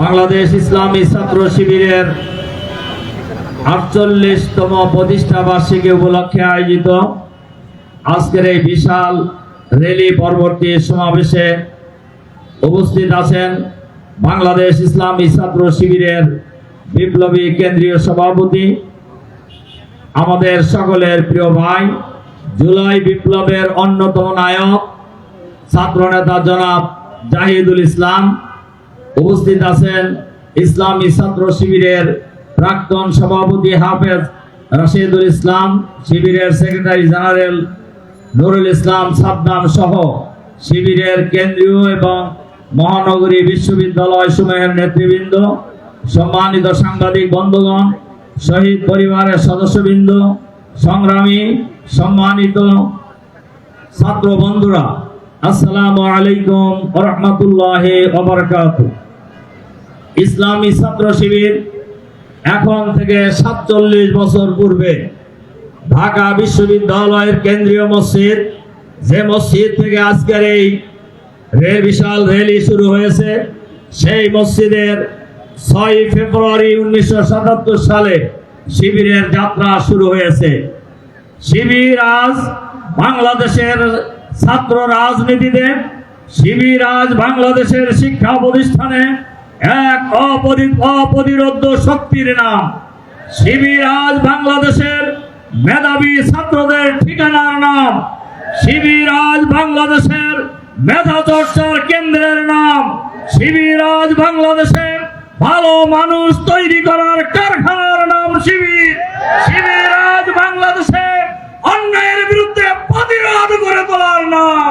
বাংলাদেশ ইসলামী ছাত্র শিবিরের আটচল্লিশতম প্রতিষ্ঠা বার্ষিকী উপলক্ষে আয়োজিত আজকের এই বিশাল র্যালি পরবর্তী সমাবেশে উপস্থিত আছেন বাংলাদেশ ইসলামী ছাত্র শিবিরের বিপ্লবী কেন্দ্রীয় সভাপতি, আমাদের সকলের প্রিয় ভাই, জুলাই বিপ্লবের অন্যতম নায়ক, ছাত্রনেতা জনাব জাহিদুল ইসলাম। উপস্থিত আছেন ইসলামী ছাত্র শিবিরের প্রাক্তন সভাপতি হাফেজ রাশিদুল ইসলাম, শিবিরের সেক্রেটারি জেনারেল নুরুল ইসলাম সাদ্দাম সহ শিবিরের কেন্দ্রীয় এবং মহানগরী বিশ্ববিদ্যালয় সমূহের নেতৃবৃন্দ, সম্মানিত সাংবাদিক বন্ধুগণ, শহীদ পরিবারের সদস্যবৃন্দ, সংগ্রামী, সম্মানিত ছাত্র বন্ধুরা, আসসালামু আলাইকুম রহমতুল্লাহ ইসলামী ছাত্র শিবির এখন থেকে সাতচল্লিশ বছর পূর্বে ঢাকা বিশ্ববিদ্যালয়ের কেন্দ্রীয় মসজিদ, যে মসজিদ থেকে আজকের এই রে, বিশাল র্যালি শুরু হয়েছে, সেই মসজিদের ছয় ফেব্রুয়ারি উনিশশো সাতাত্তর সালে শিবিরের যাত্রা শুরু হয়েছে। শিবির আজ বাংলাদেশের ছাত্র রাজনীতিতে, শিবির আজ বাংলাদেশের শিক্ষা প্রতিষ্ঠানে এক অপরি- অপ্রতিরোধ্য শক্তির নাম। শিবির আজ বাংলাদেশের মেধাবী ছাত্রদের ঠিকানার নাম। শিবির আজ বাংলাদেশের মেধা চর্চার কেন্দ্রের নাম। শিবির আজ বাংলাদেশের ভালো মানুষ তৈরি করার কারখানার নাম শিবির। শিবির আজ বাংলাদেশে অন্যায়ের বিরুদ্ধে প্রতিরোধ করে তোলার নাম।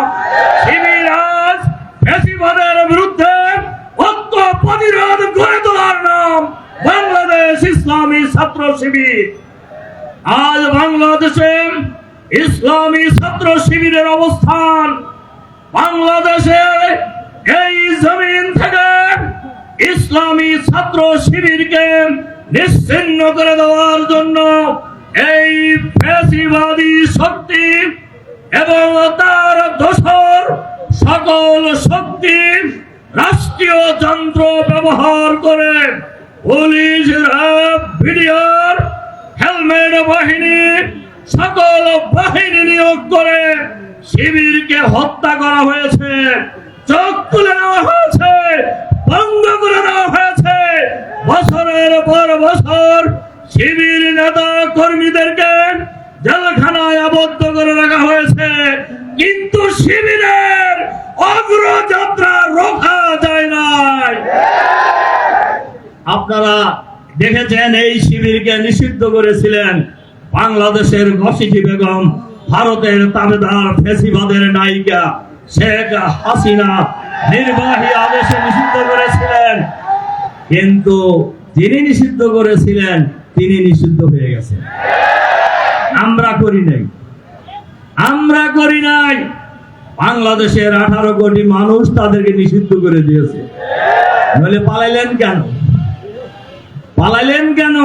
ছাত্র শিবির। আজ বাংলাদেশে ইসলামী ছাত্র শিবিরের অবস্থান। বাংলাদেশের এই জমিন থেকে ইসলামী ছাত্র শিবিরকে নিশ্চিন্ন করে দেওয়ার জন্য এই ফ্যাসিবাদী শক্তি এবং তার দোসর সকল শক্তি রাষ্ট্রীয় যন্ত্র ব্যবহার করে পুলিশ র্যাব ভিডিওর হেলমেট, বাহিনী, সকল বাহিনী নিয়োগ করে শিবিরকে হত্যা করা হয়েছে, চোখ তুলে নেওয়া হয়েছে, বন্ধ করে দেওয়া হয়েছে। বছরের পর বছর শিবির নেতা কর্মীদেরকে জেলখানায় আবদ্ধ করে রাখা হয়েছে, কিন্তু শিবিরের অগ্রযাত্রা রোখা যায় নাই আপনারা দেখেছেন, এই শিবিরকে নিষিদ্ধ করেছিলেন বাংলাদেশের ঘসিটি বেগম, ভারতের তাবেদার ফেসিবাদের নায়িকা শেখ হাসিনা নির্বাহী আদেশে নিষিদ্ধ করেছিলেন। কিন্তু যিনি নিষিদ্ধ করেছিলেন, তিনি নিষিদ্ধ হয়ে গেছেন আমরা করি নাই। আমরা করি নাই। বাংলাদেশের আঠারো কোটি মানুষ তাদেরকে নিষিদ্ধ করে দিয়েছে। নইলে পালাইলেন কেন? পালাইলেন কেন?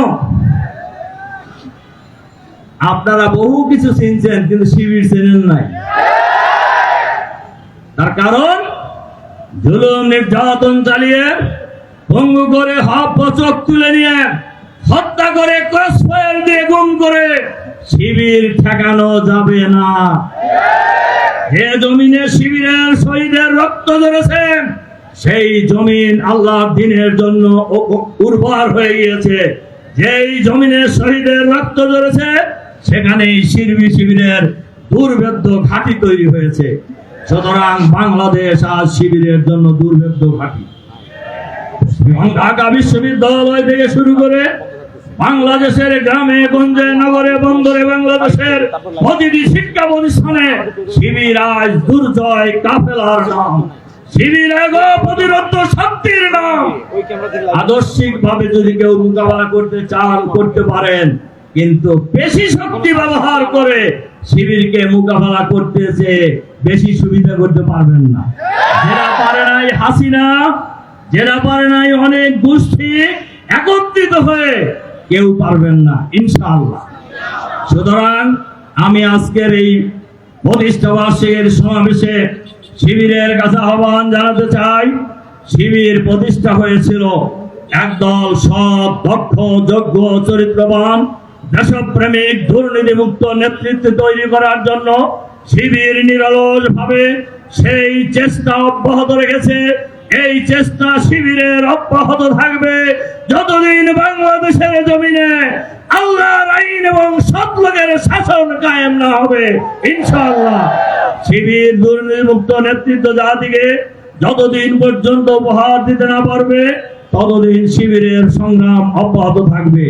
আপনারা বহু কিছু চিনছেন, কিন্তু শিবির চেনেন নাই। তার কারণ, জুলুম, নির্যাতন চালিয়ে ভঙ্গু করে হপ চোখ তুলে নিয়ে হত্যা করে ক্রসফায়ার দিয়ে গুম করে শিবির ঠেকানো যাবে না। যে জমিনে শিবিরের শহীদের রক্ত ধরেছেন। সেই জমিন আল্লাহ দিনের জন্য উর্বর হয়ে গিয়েছে। যেই জমিনে শহীদের রক্ত ধরেছে সেখানেই শিরবি শিবিরের দুর্ভেদ্য ঘাঁটি তৈরি হয়েছে। সুতরাং বাংলাদেশ আজ শিবিরের জন্য দুর্ভেদ্য ঘাঁটি। ঢাকা বিশ্ববিদ্যালয় থেকে শুরু করে বাংলাদেশের গ্রামে, গঞ্জে, নগরে, বন্দরে, বাংলাদেশের প্রতিটি শিক্ষা প্রতিষ্ঠানে শিবির আজ দুর্জয় কাফেলার নাম। শিবির প্রতিরোধ শক্তির নাম। আদর্শিক ভাবে যদি কেউ মোকাবেলা করতে চান, করতে পারেন, কিন্তু বেশি শক্তি ব্যবহার করে শিবিরকে মোকাবেলা করতেছে বেশি সুবিধা করতে পারবেন না। যারা পারে নাই হাসিনা যারা পারে নাই অনেক গোষ্ঠী একত্রিত হয়ে কেউ পারবেন না, ইনশাআল্লাহ। সুতরাং আমি আজকের এই প্রতিষ্ঠা বার্ষিকের সমাবেশে শিবিরের কাছে আহ্বান জানাতে চাই। শিবির প্রতিষ্ঠা হয়েছিল একদল সৎ, দক্ষ, যোগ্য, চরিত্রবান, দেশপ্রেমিক, দুর্নীতিমুক্ত নেতৃত্ব তৈরি করার জন্য শিবির নিরলস ভাবে সেই চেষ্টা অব্যাহত রেখেছে। এই চেষ্টা শিবিরের অব্যাহত থাকবে যতদিন বাংলাদেশের জমিনে আল্লাহর আইন এবং সৎলোকের শাসন কায়েম না হবে, ইনশাআল্লাহ। শিবির দুর্নীতিমুক্ত নেতৃত্ব জাতিকে যতদিন পর্যন্ত উপহার দিতে না পারবে, ততদিন শিবিরের সংগ্রাম অব্যাহত থাকবে।